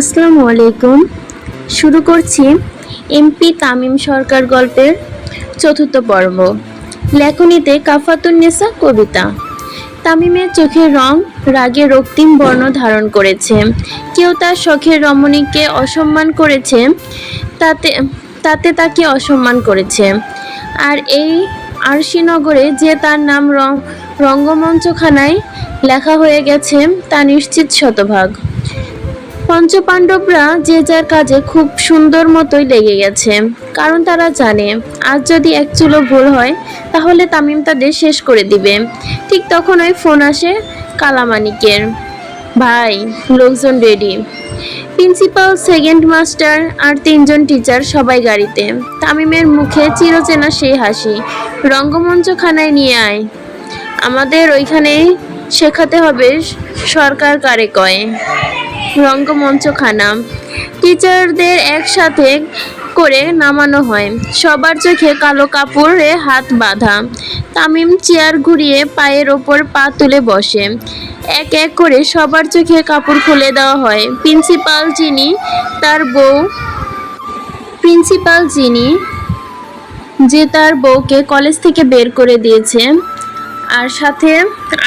আসসালামু আলাইকুম। শুরু করছি এমপি তামিম সরকার গল্পের চতুর্থ পর্ব। লেখনীতে কাফাতুন্নেসা কবিতা। তামিমের চোখের রং রাগে রক্তিম বর্ণ ধারণ করেছে। কেউ তার শখের রমণীকে অসম্মান করেছে, তাতে তাতে তাকে অসম্মান করেছে। আর এই আরশিনগরে যে তার নাম রং, রঙ্গমঞ্চখানায় লেখা হয়ে গেছে, তা নিশ্চিত শতভাগ। পঞ্চপাণ্ডবরা যে যার কাজে খুব সুন্দর মতোই লেগে গেছে। কারণ তারা জানে, আজ যদি এক চুলো ভুল হয়, তাহলে তামিম তাদের শেষ করে দিবে। ঠিক তখন ওই ফোন আসে কালামানিকের ভাই, লোকজন রেডি প্রিন্সিপাল সেকেন্ড মাস্টার আর তিনজন টিচার সবাই গাড়িতে। তামিমের মুখে চিরচেনা সেই হাসি। রঙ্গমঞ্চখানায় নিয়ে আয়। আমাদের ওইখানেই শেখাতে হবে সরকার কারে কয়। রঙ্গমঞ্চখানা টিচারদের একসাথে করে নামানো হয়। সবার চোখে কালো কাপড়ে হাত বাঁধা। তামিম চেয়ার ঘুরিয়ে পায়ের ওপর পা তুলে বসে। এক এক করে সবার চোখে কাপড় খুলে দেওয়া হয়। প্রিন্সিপাল যিনি, তার বউ প্রিন্সিপাল যিনি, যে তার বউকে কলেজ থেকে বের করে দিয়েছে। আর সাথে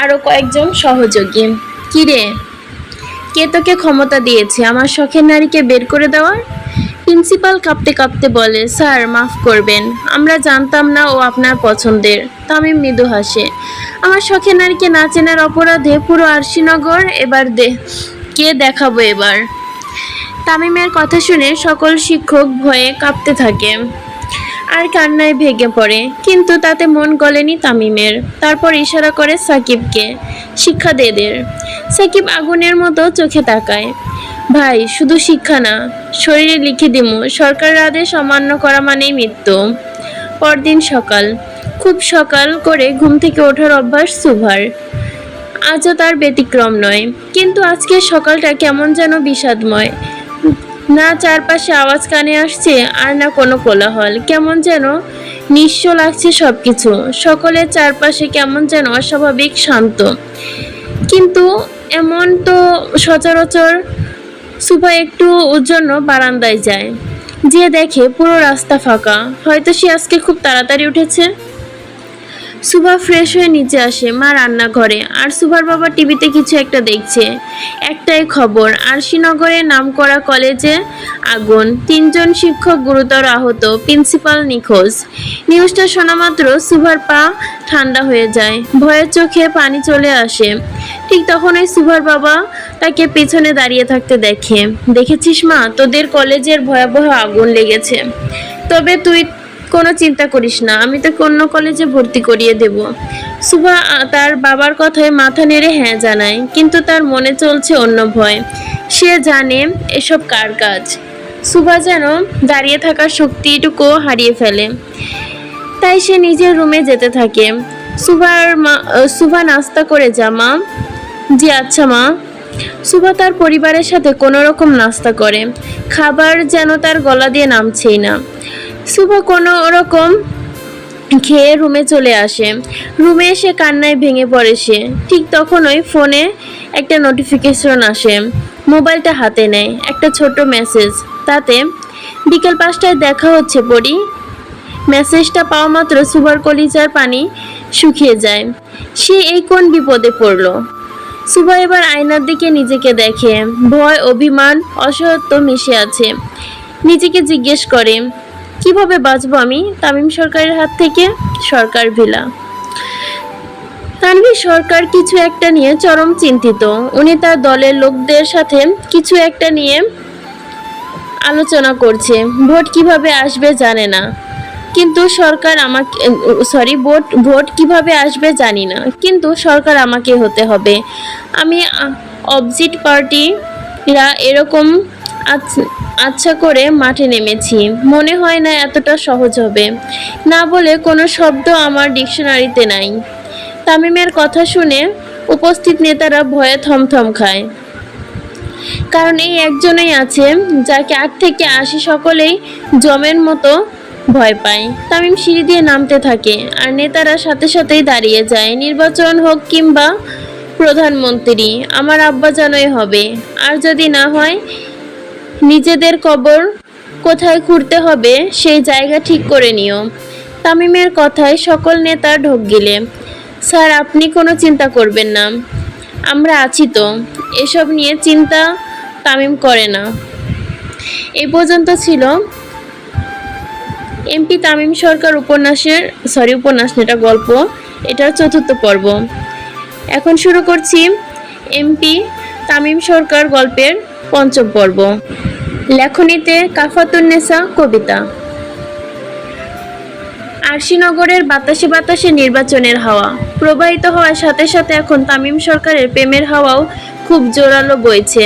আরও কয়েকজন সহযোগী। কিরে কে তোকে ক্ষমতা দিয়েছে? আমার শখের নারীকে বের করে দেওয়ার? প্রিন্সিপাল কাঁপতে কাঁপতে বলে, স্যার, মাফ করবেন। আমরা জানতাম না ও আপনার পছন্দের। তামিম মৃদু হাসে, আমার শখের নারীকে না চেনার অপরাধে পুরো আরশিনগর এবার দে, কে দেখাবো এবার? তামিমের কথা শুনে সকল শিক্ষক ভয়ে কাঁপতে থাকে। আর কান্নায় ভেঙে পড়ে। কিন্তু তাতে মন গলেনি তামিমের। তারপর ইশারা করে সাকিবকে শিক্ষা দে দের। সাকিব আগুনের মতো চোখে তাকায়। ভাই, শুধু শিক্ষা না, শরীরে লিখে দিমু, সরকারের আদেশ অমান্য করা মানেই মৃত্যু। পরদিন সকাল। খুব সকাল করে ঘুম থেকে ওঠার অভ্যাস সুভার। আজও তার ব্যতিক্রম নয়। কিন্তু আজকে সকালটা কেমন যেন বিষাদময়। না চারপাশে আওয়াজ কানে আসছে আর না কোনো কোলাহল। কেমন যেন নিঃস্ব লাগছে সব কিছু সকলের চারপাশে কেমন যেন অস্বাভাবিক শান্ত। কিন্তু এমন তো সচরাচর সুভা একটু জন্য বারান্দায় যায়। যে দেখে পুরো রাস্তা ফাঁকা। হয়তো সে আজকে খুব তাড়াতাড়ি উঠেছে। সুভা ফ্রেশ হয়ে নিচে আসে, মা রান্নাঘরে আর সুভার বাবা টিভিতে কিছু একটা দেখছে। একটাই খবর, আরশিনগরে নামকরা কলেজে আগুন। তিনজন শিক্ষক গুরুতর আহত, প্রিন্সিপাল নিখোঁজ। নিউজটা শোনা মাত্র সুভার পা ঠান্ডা হয়ে যায় ভয়ের চোখে পানি চলে আসে। ঠিক তখনই সুভার বাবা তাকে পেছনে দাঁড়িয়ে থাকতে দেখে। দেখেছিস মা, তোদের কলেজের ভয়াবহ আগুন লেগেছে। তবে তুই কোনো চিন্তা করিস না, আমি তোকে অন্য কলেজে ভর্তি করিয়ে দেব। সুভা তার বাবার কথায় মাথা নেড়ে হ্যাঁ জানায়, কিন্তু তার মনে চলছে অন্য ভয়। সে জানে এসব কার কাজ। সুভা যেন দাঁড়িয়ে থাকার শক্তিটুকুও হারিয়ে ফেলে। তাই সে নিজের রুমে যেতে থাকে। সুভার মা সুভা নাস্তা করে যা, মা। জি আচ্ছা মা। সুভা তার পরিবারের সাথে কোনো রকম নাস্তা করে। খাবার যেন তার গলা দিয়ে নামছেই না। শুভ কোনো রকম খেয়ে রুমে চলে আসে। রুমে এসে কান্নায় ভেঙে পড়ে সে। ঠিক তখনই ফোনে একটা নোটিফিকেশন আসে। মোবাইলটা হাতে নেয়, একটা ছোট মেসেজ তাতে, বিকেল পাঁচটায় দেখা হচ্ছে পড়ি মেসেজটা পাওয়া মাত্র সুভার কলিজার পানি শুকিয়ে যায়। সে এই কোন বিপদে পড়ল? সুভা এবার আয়নার দিকে নিজেকে দেখে। ভয়, অভিমান অসহত্ব মিশে আছে। নিজেকে জিজ্ঞেস করে কীভাবে বাঁচবো আমি? তামিম সরকারের হাত থেকে সরকার ভিলা। তানভীর সরকার কিছু একটা নিয়ে চরম চিন্তিত। উনি তার দলের লোকদের সাথে কিছু একটা নিয়ে আলোচনা করছে। ভোট কীভাবে আসবে জানে না। কিন্তু সরকার আমাকে সরি ভোট ভোট কীভাবে আসবে জানি না। কিন্তু সরকার আমাকে হতে হবে। আমি অবজিট পার্টিরা এরকম আচ্ছা- আচ্ছা করে মাঠে নেমেছি। মনে হয় না এতটা সহজ হবে। না বলে কোনো শব্দ আমার ডিকশনারিতে নাই। তামিমের কথা শুনে উপস্থিত নেতারা ভয়ে থমথম খায়। কারণ এই একজনই আছে, যাকে আট থেকে আশি সকলেই জমের মতো ভয় পায়। তামিম সিঁড়ি দিয়ে নামতে থাকে, আর নেতারা সাথে সাথেই দাঁড়িয়ে যায়। নির্বাচন হোক কিংবা প্রধানমন্ত্রী, আমার আব্বা জানোই হবে। আর যদি না হয় নিজেদের কবর কোথায় খুঁড়তে হবে সেই জায়গা ঠিক করে নিও। তামিমের কথায় সকল নেতা ঢোক গিলে। স্যার, আপনি কোনো চিন্তা করবেন না। আমরা আছি তো। এসব নিয়ে চিন্তা তামিম করে না। এ পর্যন্ত ছিল এমপি তামিম সরকার উপন্যাসের, সরি, উপন্যাস এটা গল্প। এটার চতুর্থ পর্ব। এখন শুরু করছি এমপি তামিম সরকার গল্পের পঞ্চম পর্ব। লেখনীতে কাফাতুন্নেসা কবিতা। আরশিনগরের বাতাসে বাতাসে নির্বাচনের হাওয়া। প্রবাহিত হওয়ার সাথে সাথে এখন তামিম সরকারের প্রেমের হাওয়াও খুব জোরালো বইছে।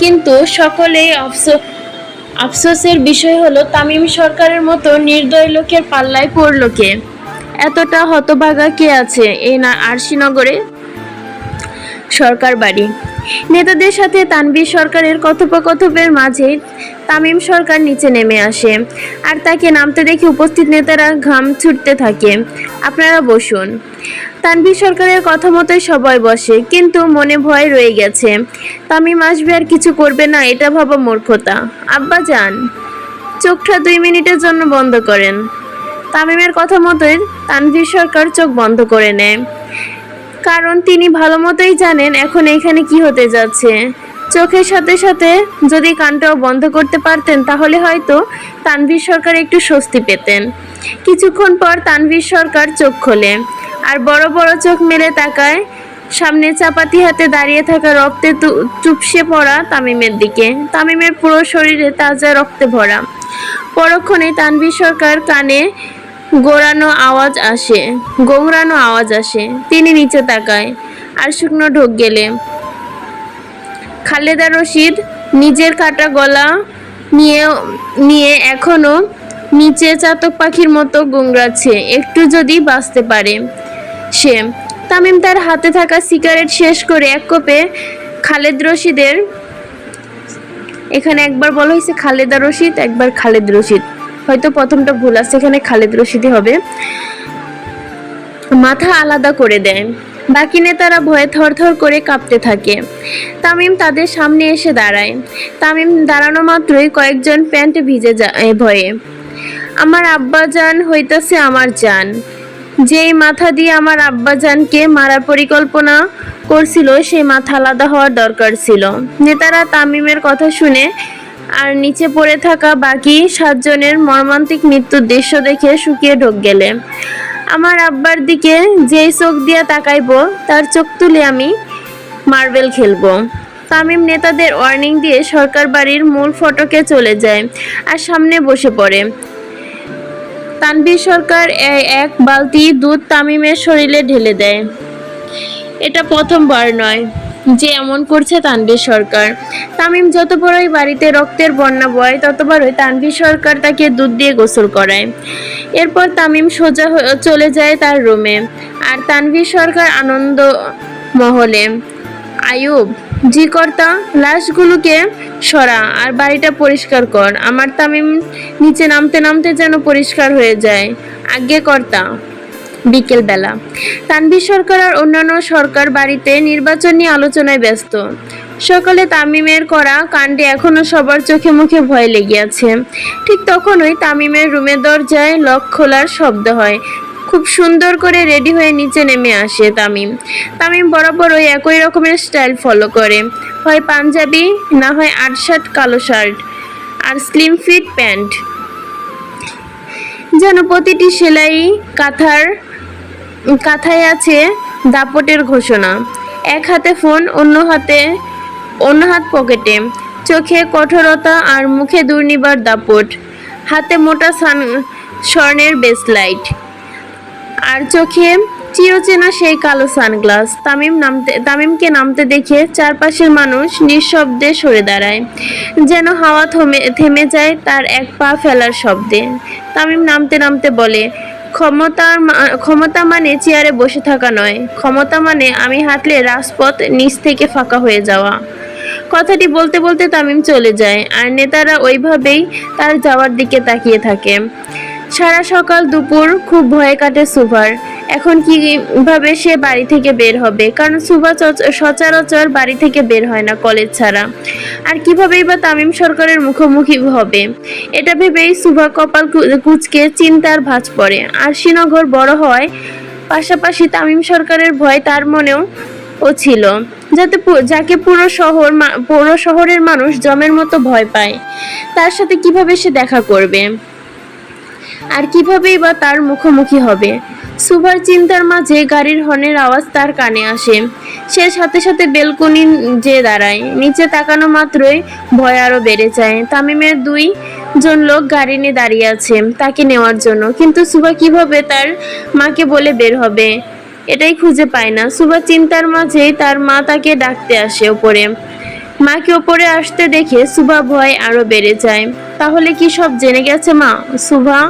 কিন্তু সকলেই আফসোস আফসোসের বিষয় হলো তামিম সরকারের মতো নির্দয় লোকের পাল্লায় পড়ল কে? এতটা হতভাগা কে আছে এই না আরশিনগরে সরকার বাড়ি? নেতাদের সাথে তানভীর সরকারের কথোপকথনের মাঝে তামিম সরকার নিচে নেমে আসে। আর তাকে নামতে দেখে উপস্থিত নেতারা ঘাম ছুটতে থাকে। আপনারা বসুন। তানভীর সরকারের কথা মতোই সবাই বসে, কিন্তু মনে ভয় রয়ে গেছে। তামিম আসবে আর কিছু করবে না, এটা ভাবা মূর্খতা। আব্বা যান। চোখটা দুই মিনিটের জন্য বন্ধ করেন। তামিমের কথা মতোই তানভীর সরকার চোখ বন্ধ করে নেয়। কারণ তিনি ভালো মতোই জানেন এখন এখানে কি হতে যাচ্ছে। চোখের সাথে সাথে যদি কানটাও বন্ধ করতে পারতেন, তাহলে হয়তো তানভীর সরকার একটু স্বস্তি পেতেন। কিছুক্ষণ পর তানভীর সরকার চোখ খোলে আর বড় বড় চোখ মেলে তাকায় সামনে চাপাতি হাতে দাঁড়িয়ে থাকা রক্তে চুপসে পড়া তামিমের দিকে। তামিমের পুরো শরীরে তাজা রক্তে ভরা। পরক্ষণে তানভীর সরকার কানে গোড়ানো আওয়াজ আসে গোংরানো আওয়াজ আসে। তিনি নিচে তাকায় আর শুকনো ঢোক গেলে। খালেদা রশিদ নিজের কাটা গলা নিয়ে নিয়ে এখনও নিচে চাতক পাখির মতো গোংরাচ্ছে একটু যদি বাঁচতে পারে সে। তামিম তার হাতে থাকা সিগারেট শেষ করে এক কোপে খালেদ রশিদের, এখানে একবার বলা হয়েছে খালেদা রশিদ, একবার খালেদ রশিদ। হয়তো প্রথমটা ভুল আছে, এখানে খালেদ রশিদই হবে। মাথা আলাদা করে দেয়। বাকি নেতারা ভয়ে থরথর করে কাঁপতে থাকে। তামিম তাদের সামনে এসে দাঁড়ায়। তামিম দাঁড়ানো মাত্রই কয়েকজন প্যান্ট ভিজে যায় ভয়ে। আমার আব্বাজান হইতাছে আমার জান। যেই মাথা দিয়ে আমার আব্বাজানকে মারার পরিকল্পনা করছিল, সেই মাথা আলাদা হওয়ার দরকার ছিল। নেতারা তামিমের কথা শুনে আর নিচে পড়ে থাকা বাকি সাতজনের মর্মান্তিক মৃত্যুর দৃশ্য দেখে শুকিয়ে ঢোক গেলে। আমার আব্বার দিকে যেই চোখ দিয়া তাকাইবো, তার চোখ তুলে আমি মার্বেল খেলব। তামিম নেতাদের ওয়ার্নিং দিয়ে সরকার বাড়ির মূল ফটকে চলে যায় আর সামনে বসে পড়ে। তানভীর সরকার এক বালতি দুধ তামিমের শরীরে ঢেলে দেয়। এটা প্রথমবার নয়। যে এমন করছে তানভীর সরকার। তামিম যত বড়ই বাড়িতে রক্তের বন্যা বয় ততবারই তানভীর সরকার তাকে দুধ দিয়ে গোসল করায়। এরপর তামিম সোজা চলে যায় তার রুমে। আর তানভীর সরকার আনন্দ মহলে। আয়ুব, জি কর্তা, লাশগুলোকে সরা আর বাড়িটা পরিষ্কার কর। আমার তামিম নিচে নামতে নামতে যেন পরিষ্কার হয়ে যায়। আজ্ঞে কর্তা বিকেলবেলা। তানভীর সরকার আর অন্যান্য সরকার বাড়িতে নির্বাচন নিয়ে আলোচনায় ব্যস্ত। সকালে তামিমের করা কাণ্ডে এখনও সবার চোখে মুখে ভয় লেগে আছে। ঠিক তখনই তামিমের রুমের দরজায় লক খোলার শব্দ হয়। খুব সুন্দর করে রেডি হয়ে নিচে নেমে আসে তামিম। তামিম বরাবর ওই একই রকমের স্টাইল ফলো করে। হয় পাঞ্জাবি, না হয় আট শার্ট কালো শার্ট আর স্লিম ফিট প্যান্ট। যেন প্রতিটি সেলাই, কাঁথার কাঁথায় আছে দাপটের ঘোষণা। এক হাতে ফোন, অন্য হাতে, অন্য হাত পকেটে। চোখে কঠোরতা আর মুখে দুর্নিবার দাপট। হাতে মোটা সান স্বর্ণের বেসলাইট। আর চোখে চিরচেনা সেই কালো সানগ্লাস। তামিম নামতে তামিমকে নামতে দেখে চারপাশের মানুষ নিঃশব্দে সরে দাঁড়ায়। যেন হাওয়া থমে থেমে যায় তার এক পা ফেলার শব্দে। তামিম নামতে নামতে বলে ক্ষমতার ক্ষমতা মানে চেয়ারে বসে থাকা নয়। ক্ষমতা মানে আমি হাঁটলে রাজপথ নিচ থেকে ফাঁকা হয়ে যাওয়া। কথাটি বলতে বলতে তামিম চলে যায়, আর নেতারা ওইভাবেই তার যাওয়ার দিকে তাকিয়ে থাকে। সারা সকাল দুপুর খুব ভয়ে কাটে সুভার। এখন কীভাবে সে বাড়ি থেকে বের হবে? কারণ সুভা সচরাচর বাড়ি থেকে বের হয় না কলেজ ছাড়া। আর কিভাবেই বা তামিম সরকারের মুখোমুখি হবে? এটা ভেবেই সুভা কপাল কুঁচকে চিন্তার ভাঁজ পড়ে। আর শ্রীনগর বড় হয় পাশাপাশি তামিম সরকারের ভয় তার মনেও ও ছিল, যাতে যাকে পুরো শহর পুরো শহরের মানুষ জমের মতো ভয় পায়। তার সাথে কীভাবে সে দেখা করবে? আর কিভাবেই বা তার মুখোমুখি হবে? সুভার চিন্তার মাঝে গাড়ির হর্নের আওয়াজ তার কানে আসে। সে সাথে সাথে বেলকনি যে দাঁড়ায়, নিচে তাকানো মাত্রই ভয় আরও বেড়ে যায়। তামিমের দুই জন লোক গাড়ি নিয়ে দাঁড়িয়ে আছে, তাকে নেওয়ার জন্য। কিন্তু সুভা কীভাবে তার মাকে বলে বের হবে, এটাই খুঁজে পায় না। সুভা চিন্তার মাঝেই তার মা তাকে ডাকতে আসে ওপরে। মাকে ওপরে আসতে দেখে সুভা ভয় আরও বেড়ে যায়। তাহলে কি সব জেনে গেছে মা? সুভা?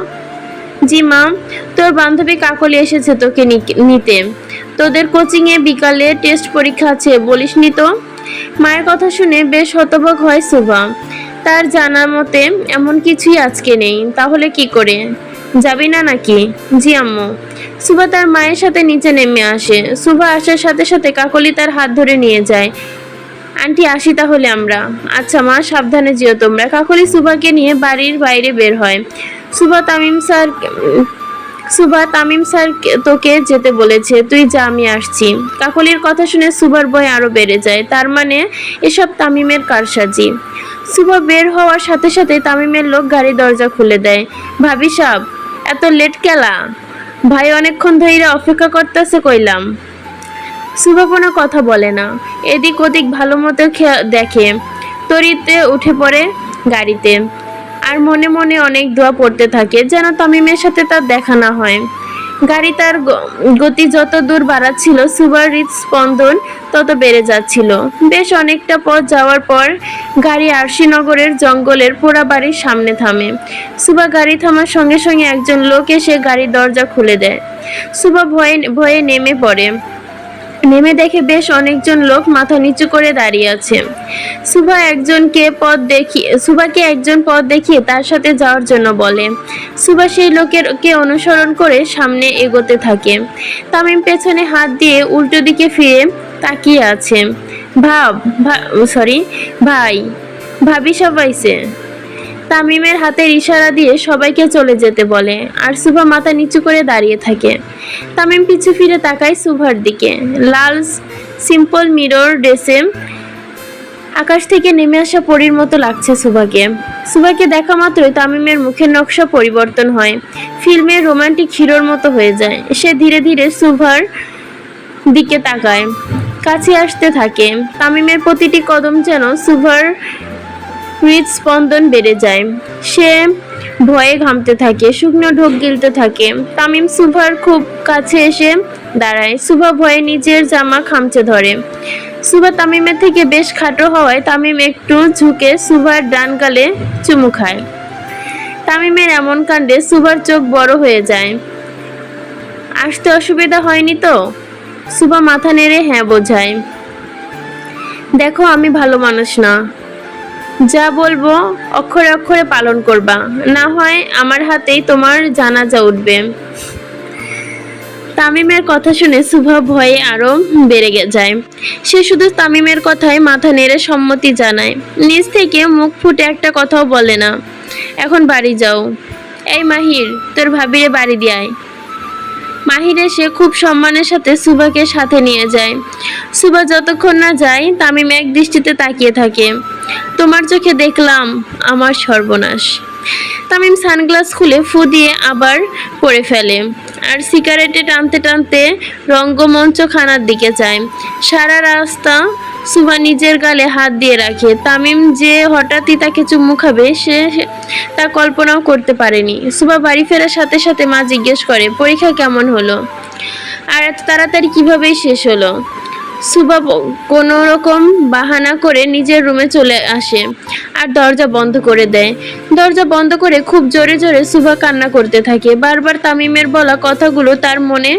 জি মা, তোর বান্ধবী কাকলি এসেছে তোকে নি- নিতে। তোদের কোচিং এ বিকালে টেস্ট পরীক্ষা আছে বলিসনি তো? মায়ের কথা শুনে বেশ হতবাক হয় সুভা। তার জানা মতে, এমন কিছুই আজকে নেই, তাহলে কি করে? যাবি না নাকি? জি আম্মু। সুভা তার মায়ের সাথে নিচে নেমে আসে। সুভা আসার সাথে সাথে কাকলি তার হাত ধরে নিয়ে যায়। আন্টি, আসি তাহলে আমরা। আচ্ছা মা, সাবধানে যেও তোমরা। কাকলি সুভাকে নিয়ে বাড়ির বাইরে বের হয়। সুভা তামিম স্যার, সুভা তামিম স্যার তোকে যেতে বলেছে, তুই যা, আমি আসছি। কাকলির কথা শুনে সুভার ভয় আরও বেড়ে যায়, তার মানে এসব তামিমের কারসাজি। সুভা বের হওয়ার সাথে সাথে তামিমের লোক গাড়ি দরজা খুলে দেয়। ভাবি সাব, এত লেট কেলা? ভাই অনেকক্ষণ ধরে অপেক্ষা করতেছে কইলাম। সুভা কোনো কথা বলে না, এদিক ওদিক ভালো মতো দেখে। তরিতে উঠে পড়ে গাড়িতে। আর মনে মনে অনেক দোয়া পড়তে থাকে, যেন তামিমের সাথে তার দেখা না হয়। গাড়ি তার গতি যত দূর বাড়াচ্ছিল, সুভার হৃদস্পন্দন তত বেড়ে যাচ্ছিল। বেশ অনেকটা পথ যাওয়ার পর গাড়ি আরশিনগরের জঙ্গলের পোড়া বাড়ির সামনে থামে। সুভা গাড়ি থামার সঙ্গে সঙ্গে একজন লোক এসে গাড়ির দরজা খুলে দেয়। সুভা ভয়ে ভয়ে নেমে পড়ে। নেমে দেখে বেশ অনেকজন লোক মাথা নিচু করে দাঁড়িয়ে আছে। সুভা একজনকে পথ দেখিয়ে সুভাকে একজন পথ দেখিয়ে তার সাথে যাওয়ার জন্য বলে। সুভা সেই লোকের কে অনুসরণ করে সামনে এগোতে থাকে। তামিম পেছনে হাত দিয়ে উল্টো দিকে ফিরে তাকিয়ে আছে। ভাব সরি ভাই, ভাবি সবাইছে তামিমের হাতের ইশারা দিয়ে সবাইকে চলে যেতে বলে, আর সুভা মাথা নিচু করে দাঁড়িয়ে থাকে। তামিম পিছু ফিরে তাকায় সুভার দিকে। লাল সিম্পল মিরর ড্রেসে আকাশ থেকে নেমে আসা পরীর মতো লাগছে সুভাকে। সুভাকে দেখা মাত্রই তামিমের মুখের নকশা পরিবর্তন হয়। ফিল্মের রোমান্টিক হিরোর মতো হয়ে যায়। সে ধীরে ধীরে সুভার দিকে তাকায়। কাছে আসতে থাকে। তামিমের প্রতিটি কদম যেন সুভার হৃদস্পন্দন বেড়ে যায়। সে ভয়ে ঘামতে থাকে, শুকনো ঢোক গিলতে থাকে। তামিম সুভার খুব কাছে এসে দাঁড়ায়। সুভা ভয়ে নিজের জামা খামচে ধরে। সুভা তামিমের থেকে বেশ খাটো হওয়ায় তামিম একটু ঝুঁকে সুভার ডান গালে চুমু খায়। তামিমের এমন কাণ্ডে সুভার চোখ বড় হয়ে যায়। আসতে অসুবিধা হয়নি তো? সুভা মাথা নেড়ে হ্যাঁ বোঝায়। দেখো, আমি ভালো মানুষ না। যা বলব অক্ষরে অক্ষরে পালন করবা। না হয় আমার হাতেই তোমার জানাজা উঠবে। তামিমের কথা শুনে সুভা ভয়ে আরও বেড়ে যায়। সে শুধু তামিমের কথায় মাথা নেড়ে সম্মতি জানায়। নিজ থেকে মুখ ফুটে একটা কথাও বলে না। এখন বাড়ি যাও। এই মাহির, তোর ভাবিরে বাড়ি দিয়ে আয়। মাহির এসে খুব সম্মানের সাথে সুবাকে সাথে নিয়ে যায়। সুবা যতক্ষণ না যায়, তামিম এক দৃষ্টিতে তাকিয়ে থাকে। তোমার চোখে দেখলাম আমার সর্বনাশ। তামিম সানগ্লাস খুলে ফু দিয়ে আবার পরে ফেলে আর সিগারেটে টানতে টানতে রঙ্গমঞ্চ খানার দিকে যায়। সারা রাস্তা সুভা নিজের গালে হাত দিয়ে রাখে। তামিম যে হঠাৎই তাকে চুমু খাবে, সে তা কল্পনাও করতে পারেনি। সুভা বাড়ি ফেরার সাথে সাথে মা জিজ্ঞেস করে, পরীক্ষা কেমন হলো? আর এত তাড়াতাড়ি কীভাবেই শেষ হলো? সুভা ব- কোনো রকম বাহানা করে নিজের রুমে চলে আসে আর দরজা বন্ধ করে দেয়। দরজা বন্ধ করে খুব জোরে জোরে সুভা কান্না করতে থাকে। বারবার তামিমের বলা কথাগুলো তার মনে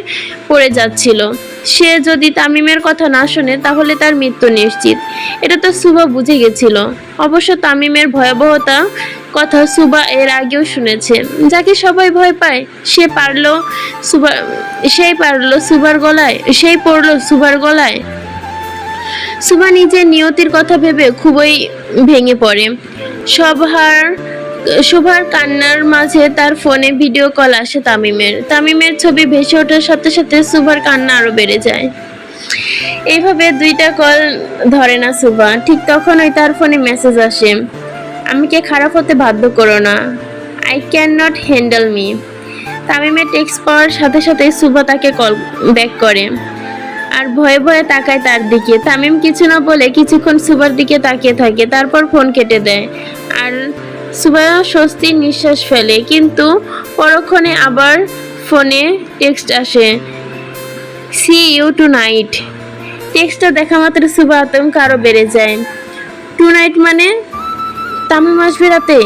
পড়ে যাচ্ছিল। সে যদি তামিমের কথা না শোনে, তাহলে তার মৃত্যু নিশ্চিত। এটা তো সুভা বুঝে গেছিল। অবশ্য তামিমের ভয়াবহতা কথা সুবা এর আগেও শুনেছে। যাকে সবাই ভয় পায়, সে পারল সুবা সেই পারল সুবার গলায়, সেই পড়ল সুবার গলায়। সুভা নিজের নিয়তির কথা ভেবে খুবই ভেঙে পড়ে। সবার শোভার কান্নার মাঝে তার ফোনে ভিডিও কল আসে তামিমের। তামিমের ছবি ভেসে ওঠার সাথে সাথে সুভার কান্না আরও বেড়ে যায়। এইভাবে দুইটা কল ধরে না সুভা। ঠিক তখনই তার ফোনে মেসেজ আসে। আমাকে খারাপ হতে বাধ্য করো না। I can not handle me তামিমের টেক্সট পাওয়ার সাথে সাথে সুভা তাকে কল ব্যাক করে। আর ভয়ে ভয়ে তাকায় তার দিকে। তামিম কিছু না বলে কিছুক্ষণ সুবার দিকে তাকিয়ে থাকে। তারপর ফোন কেটে দেয়। আর সুবা স্বস্তির নিঃশ্বাস ফেলে, কিন্তু পরক্ষণে আবার ফোনে টেক্সট আসে সি ইউ টু নাইট টেক্সটটা দেখা মাত্র সুবা আতঙ্ক আরও বেড়ে যায়। টু নাইট মানে তামিম আসবে রাতে?